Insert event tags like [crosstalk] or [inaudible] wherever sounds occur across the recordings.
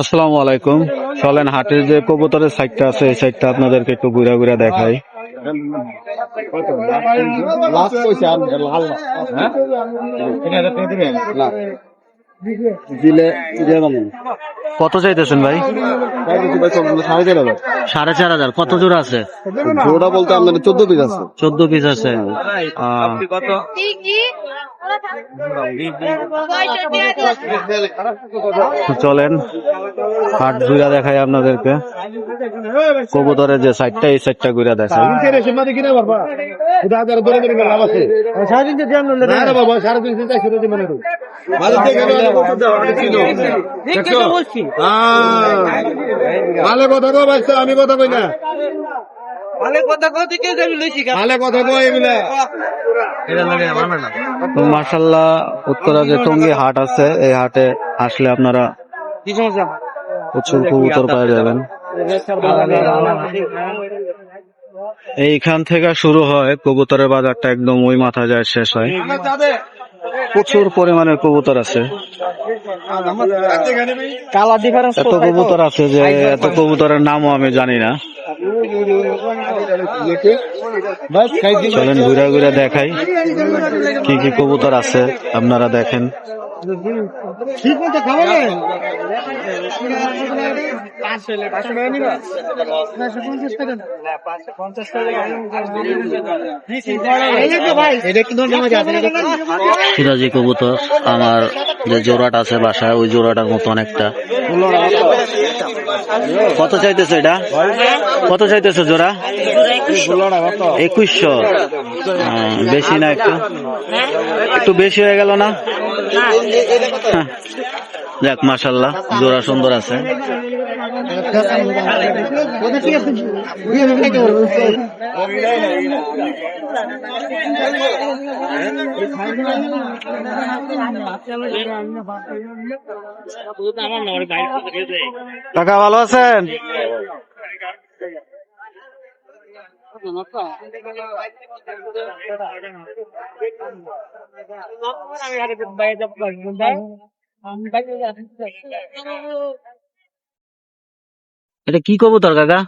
আসসালামু আলাইকুম। চলেন হাটের যে কবুতরের সাইডটা আছে এই সাইডটা আপনাদেরকে একটু ঘুরা ঘুরা দেখাই। হ্যাঁ? দিলে কত চাইতেছেন ভাই? সাড়ে চার হাজার। সাড়ে চার হাজার কত জোড়া আছে? জোড়া বলতে আপনার চোদ্দ পিস আছে। চোদ্দ পিস আছে। চলেন হাট ঘুরা দেখাই আপনাদেরকে। কবুতরের যে সাইডটা এই সাইডটা ঘুরা দেখাই। সাড়ে তিনশো মানে ভালো কথা কো বাচ্চা আমি কথা কই না। ভালো কথা কো এগুলা। তো মার্শাল্লাহ উত্তরা যে টঙ্গী হাট আছে এই হাটে আসলে আপনারা প্রচুর কবুতর পাওয়া যাবেন। এইখান থেকে শুরু হয় কবুতরের বাজারটা একদম ওই মাথা যায় শেষ হয়। প্রচুর পরিমাণের কবুতর আছে। এত কবুতর আছে যে এত কবুতরের নামও আমি জানি না। চলেন ঘুরে ঘুরে দেখাই কি কি কবুতর আছে আপনারা দেখেন। ঠিক মতো সিরাজি কবুতর আমার যে জোড়াটা আছে বাসায় ওই জোড়াটার মতো অনেকটা। কত চাইতেছে এটা? কত চাইতেছে জোড়া? একুশশো। হ্যাঁ, বেশি না একটু? একটু বেশি হয়ে গেল না। যাক মাসাল্লাহ জোড়া সুন্দর আছে। কাকা ভালো আছেন? এটা কি কবুতর কাকা?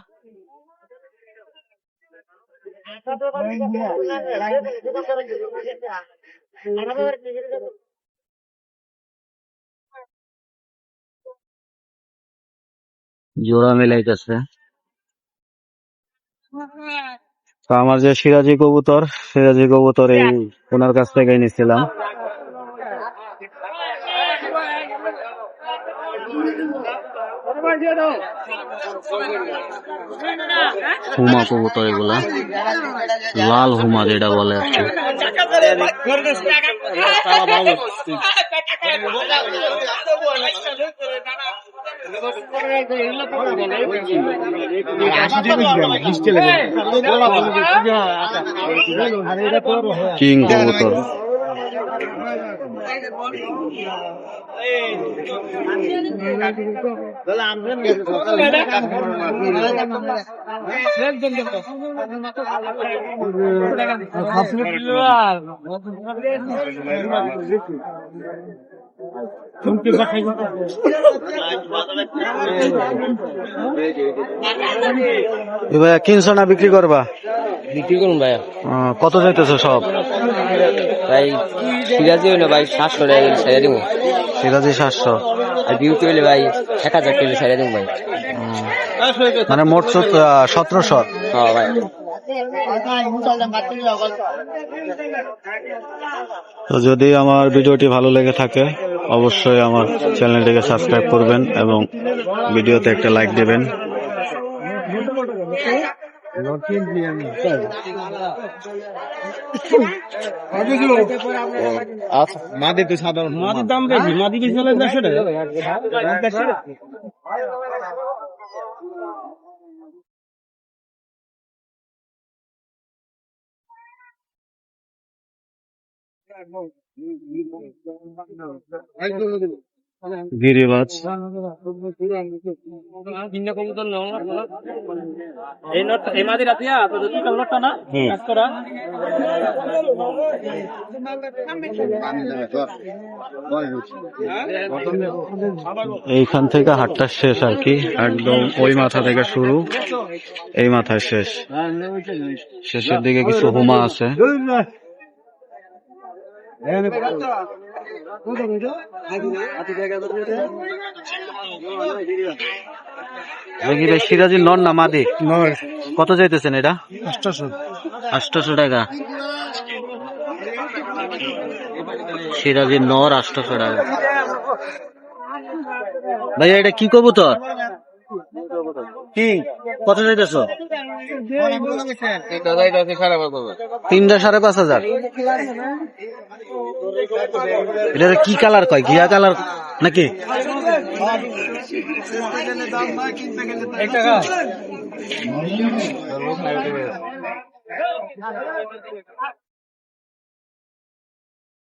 জোড়া মিলাইতেছে। তো আমার যে সিরাজি কবুতর সিরাজি কবুতর এই ওনার কাছ থেকে নিয়েছিলাম। হুমা কবুতর এগুলা। লাল হুমা যেটা বলে আর [laughs] [laughs] কি কবুতর এবার কিনছো না বিক্রি করবা? বিক্রি করুন ভাইয়া। কত যাইতেছে সব? ভাই সিরাজি হইলে ভাই সাতশো টাকা কিলো ছেড়ে দিব সিরাজি সাতশো। আর বিউটি হইলে ভাই এক হাজার কিলো ছেড়ে দিব ভাই। মানে মোট সতেরোশো। হ্যাঁ ভাই। তো যদি আমার ভিডিওটি ভালো লেগে থাকে অবশ্যই আমার চ্যানেলটিকে সাবস্ক্রাইব করবেন এবং ভিডিওতে একটা লাইক দেবেন। মাদের তো সাধারণ মাদের দাম বেশি মাদি বেশি হলে দেড়শো টাকা গিরিবাজ। এই নট এই মাদি রাতিয়া তো দুটো কালোটা না? কাজ করা। এইখান থেকে হাটটা শেষ আর কি। একদম ওই মাথা থেকে শুরু এই মাথায় শেষ। শেষের দিকে কিছু হুমা আছে। ভাই সিরাজির নন না মাদি? কত চাইতেছেন এটা? আটশোশো টাকা। সিরাজির নর আটশোশো টাকা। ভাইয়া এটা কি কবুতর? কি? কত চাইতেছ? তিনটা সাড়ে পাঁচ হাজার। এটা কি কালার কয়? ঘিয়া কালার নাকি?